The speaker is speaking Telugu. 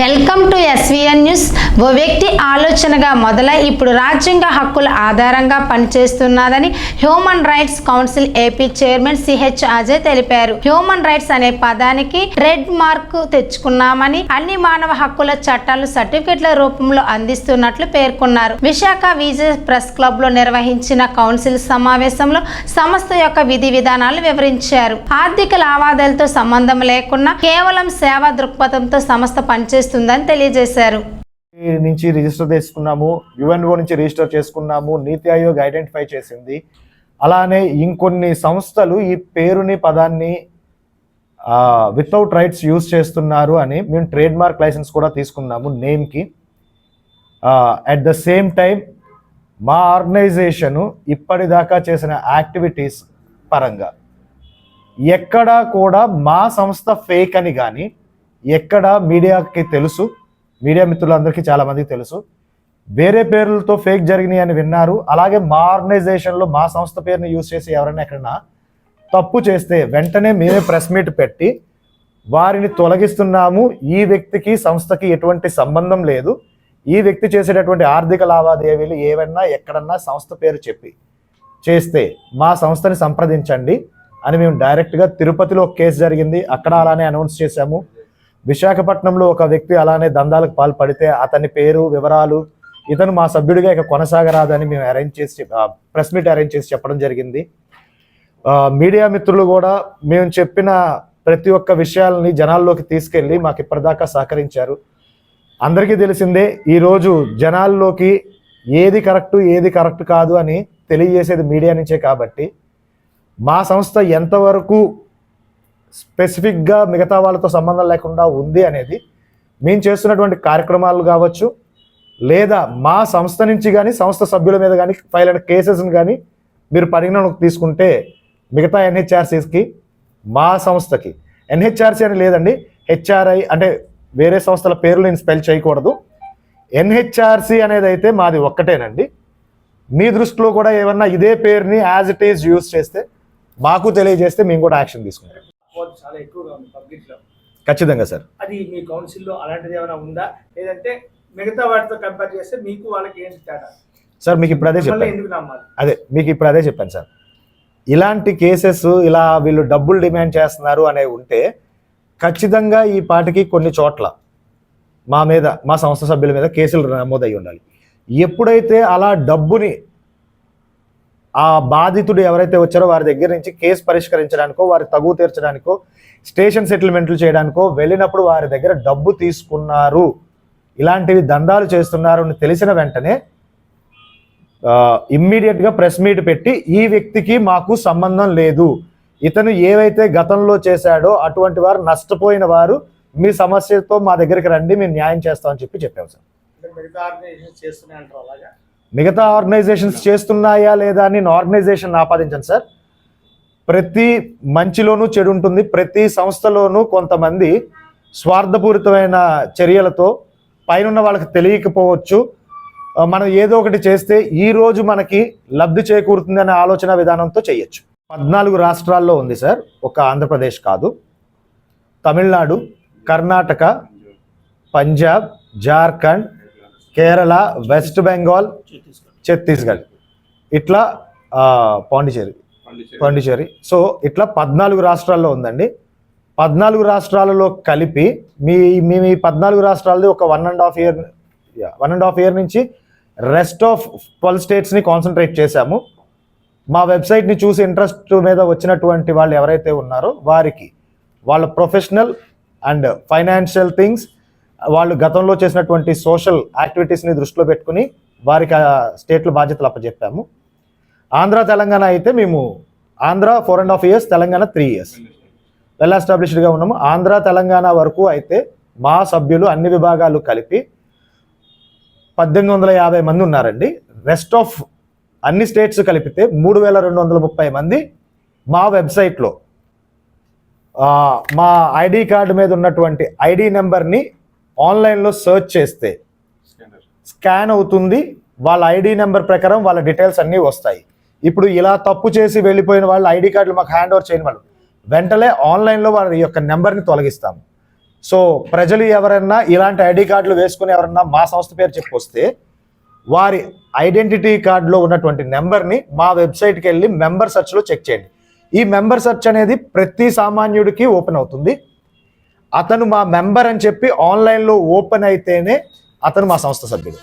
Welcome to SVN news. ఓ వ్యక్తి ఆలోచనగా మొదలై ఇప్పుడు రాజ్యాంగ హక్కుల ఆధారంగా పనిచేస్తున్నదని human rights council AP chairman CH Ajay తెలిపారు. హ్యూమన్ రైట్స్ అనే పదానికి ట్రేడ్ మార్క్ తెచ్చుకున్నామని అన్ని మానవ హక్కుల చట్టాలు సర్టిఫికెట్ల రూపంలో అందిస్తున్నట్లు పేర్కొన్నారు. విశాఖ విజయ ప్రెస్ క్లబ్లో నిర్వహించిన కౌన్సిల్ సమావేశంలో సంస్థ యొక్క విధి విధానాలు వివరించారు. ఆర్థిక లావాదేవీలతో సంబంధం లేకుండా కేవలం సేవా దృక్పథంతో సంస్థ చేస్తుందని తెలియజేశారు. నుంచి రిజిస్టర్ చేసుకున్నాము యుఎన్ఓ నుంచి రిజిస్టర్ చేసుకున్నాము నీతి ఆయోగ్ ఐడెంటిఫై చేసింది. అలానే ఇంకొన్ని సంస్థలు ఈ పేరుని పదాన్ని వితౌట్ రైట్స్ యూజ్ చేస్తున్నారు అని మేము ట్రేడ్ మార్క్ లైసెన్స్ కూడా తీసుకున్నాము నేమ్కి. అట్ ద సేమ్ టైం మా ఆర్గనైజేషను ఇప్పటిదాకా చేసిన యాక్టివిటీస్ పరంగా. ఎక్కడా కూడా మా సంస్థ ఫేక్ అని కానీ ఎక్కడ మీడియాకి తెలుసు మీడియా మిత్రులందరికీ చాలా మందికి తెలుసు. వేరే పేర్లతో ఫేక్ జరిగినాయి అని విన్నారు. అలాగే మా ఆర్గనైజేషన్లో మా సంస్థ పేరుని యూజ్ చేసి ఎవరైనా ఎక్కడైనా తప్పు చేస్తే వెంటనే మేమే ప్రెస్ మీట్ పెట్టి వారిని తొలగిస్తున్నాము. ఈ వ్యక్తికి సంస్థకి ఎటువంటి సంబంధం లేదు. ఈ వ్యక్తి చేసేటటువంటి ఆర్థిక లావాదేవీలు ఏవైనా ఎక్కడన్నా సంస్థ పేరు చెప్పి చేస్తే మా సంస్థని సంప్రదించండి అని మేము డైరెక్ట్గా తిరుపతిలో ఒక కేసు జరిగింది. అక్కడ అలానే అనౌన్స్ చేశాము. విశాఖపట్నంలో ఒక వ్యక్తి అలానే దందాలకు పాల్పడితే అతని పేరు వివరాలు ఇతను మా సభ్యుడిగా ఇక కొనసాగరాదని మేము అరేంజ్ చేసి ప్రెస్ మీట్ అరేంజ్ చేసి చెప్పడం జరిగింది. మీడియా మిత్రులు కూడా మేము చెప్పిన ప్రతి ఒక్క విషయాలని జనాల్లోకి తీసుకెళ్ళి మాకు ఇప్పటిదాకా సహకరించారు. అందరికీ తెలిసిందే ఈరోజు జనాల్లోకి ఏది కరెక్ట్ ఏది కరెక్ట్ కాదు అని తెలియజేసేది మీడియా నుంచే కాబట్టి మా సంస్థ ఎంతవరకు స్పెసిఫిక్గా మిగతా వాళ్ళతో సంబంధం లేకుండా ఉంది అనేది మేము చేస్తున్నటువంటి కార్యక్రమాలు కావచ్చు లేదా మా సంస్థ నుంచి కానీ సంస్థ సభ్యుల మీద కానీ ఫైల్ అయిన కేసెస్ని కానీ మీరు పరిగణలోకి తీసుకుంటే మిగతా ఎన్హెచ్ఆర్సీస్కి మా సంస్థకి ఎన్హెచ్ఆర్సీ అని లేదండి హెచ్ఆర్ఐ అంటే వేరే సంస్థల పేర్లు నేను స్పెల్ చేయకూడదు. ఎన్హెచ్ఆర్సీ అనేది అయితే మాది ఒక్కటేనండి. మీ దృష్టిలో కూడా ఏమన్నా ఇదే పేరుని యాజ్ ఇట్ ఈజ్ యూజ్ చేస్తే మాకు తెలియజేస్తే మేము కూడా యాక్షన్ తీసుకుంటాం. చాలా ఎక్కువగా ఉంది పబ్లిక్లో ఖచ్చితంగా సార్. అది మీ కౌన్సిల్లో అలాంటిది ఏమైనా ఉందా? లేదంటే మిగతా వాటితో కంపేర్ చేస్తే మీకు వాళ్ళకి ఏంటి తేడా? సార్ మీకు ఇప్పుడు అదే చెప్పాను. అదే మీకు ఇప్పుడు అదే చెప్పాను సార్. ఇలాంటి కేసెస్ ఇలా వీళ్ళు డబ్బులు డిమాండ్ చేస్తున్నారు అనేవి ఉంటే ఖచ్చితంగా ఈ పాటికి కొన్ని చోట్ల మా మీద మా సంస్థ సభ్యుల మీద కేసులు నమోదై ఉండాలి. ఎప్పుడైతే అలా డబ్బుని ఆ బాధితుడు ఎవరైతే వచ్చారో వారి దగ్గర నుంచి కేసు పరిష్కరించడానికో వారి తగు తీర్చడానికో స్టేషన్ సెటిల్మెంట్లు చేయడానికో వెళ్ళినప్పుడు వారి దగ్గర డబ్బు తీసుకున్నారు. ఇలాంటివి దందాలు చేస్తున్నారు అని తెలిసిన వెంటనే ఇమ్మీడియట్గా ప్రెస్ మీట్ పెట్టి ఈ వ్యక్తికి మాకు సంబంధం లేదు. ఇతను ఏవైతే గతంలో చేశాడో అటువంటి వారు నష్టపోయిన వారు మీ సమస్యతో మా దగ్గరికి రండి మేము న్యాయం చేస్తామని చెప్పి చెప్పాము సార్. మిగతా ఆర్గనైజేషన్ చేస్తున్నాయి అంటారు అలాగా? మిగతా ఆర్గనైజేషన్స్ చేస్తున్నాయా లేదా అని నేను ఆర్గనైజేషన్ ఆపాదించండి సార్. ప్రతి మంచిలోనూ చెడు ఉంటుంది. ప్రతి సంస్థలోనూ కొంతమంది స్వార్థపూరితమైన చర్యలతో పైన వాళ్ళకి తెలియకపోవచ్చు. మనం ఏదో ఒకటి చేస్తే ఈ రోజు మనకి లబ్ధి చేకూరుతుంది అనే ఆలోచన విధానంతో చేయొచ్చు. పద్నాలుగు రాష్ట్రాల్లో ఉంది సార్. ఒక ఆంధ్రప్రదేశ్ కాదు. తమిళనాడు కర్ణాటక పంజాబ్ జార్ఖండ్ కేరళ వెస్ట్ బెంగాల్ ఛత్తీస్గఢ్. ఇట్లా పాండిచేరి పాండిచేరి సో ఇట్లా పద్నాలుగు రాష్ట్రాల్లో ఉందండి. పద్నాలుగు రాష్ట్రాలలో కలిపి మీ మేము ఈ పద్నాలుగు రాష్ట్రాలది ఒక one and half year one and half year నుంచి రెస్ట్ ఆఫ్ ట్వెల్వ్ స్టేట్స్ని కాన్సన్ట్రేట్ చేశాము. మా వెబ్సైట్ని చూసి ఇంట్రెస్ట్ మీద వచ్చినటువంటి వాళ్ళు ఎవరైతే ఉన్నారో వారికి వాళ్ళ ప్రొఫెషనల్ అండ్ ఫైనాన్షియల్ థింగ్స్ వాళ్ళు గతంలో చేసినటువంటి సోషల్ యాక్టివిటీస్ని దృష్టిలో పెట్టుకుని వారికి ఆ స్టేట్ల బాధ్యతలు అప్పచెప్పాము ఆంధ్ర తెలంగాణ అయితే మేము Andhra four and half years Telangana three years well ఎస్టాబ్లిష్డ్గా ఉన్నాము. ఆంధ్ర తెలంగాణ వరకు అయితే మా సభ్యులు అన్ని విభాగాలు కలిపి పద్దెనిమిది వందల యాభై మంది ఉన్నారండి. రెస్ట్ ఆఫ్ అన్ని స్టేట్స్ కలిపితే మూడు వేల రెండు వందల ముప్పై మంది మా వెబ్సైట్లో మా ఐడి కార్డు మీద ఉన్నటువంటి ఐడి నెంబర్ని ఆన్లైన్లో సెర్చ్ చేస్తే స్కాన్ అవుతుంది వాళ్ళ ఐడి నెంబర్ ప్రకారం వాళ్ళ డీటెయిల్స్ అన్నీ వస్తాయి. ఇప్పుడు ఇలా తప్పు చేసి వెళ్ళిపోయిన వాళ్ళ ఐడి కార్డులు మాకు హ్యాండ్ ఓవర్ చేయని వాళ్ళు వెంటనే ఆన్లైన్లో వాళ్ళ యొక్క నెంబర్ని తొలగిస్తాము. సో ప్రజలు ఎవరన్నా ఇలాంటి ఐడి కార్డులు వేసుకుని ఎవరన్నా మా సంస్థ పేరు చెప్పొస్తే వారి ఐడెంటిటీ కార్డులో ఉన్నటువంటి నెంబర్ని మా వెబ్సైట్కి వెళ్ళి మెంబర్ సెర్చ్లో చెక్ చేయండి. ఈ మెంబర్ సెర్చ్ అనేది ప్రతి సామాన్యుడికి ఓపెన్ అవుతుంది. అతను మా మెంబర్ అని చెప్పి ఆన్లైన్లో ఓపెన్ అయితేనే అతను మా సంస్థ సభ్యుడు.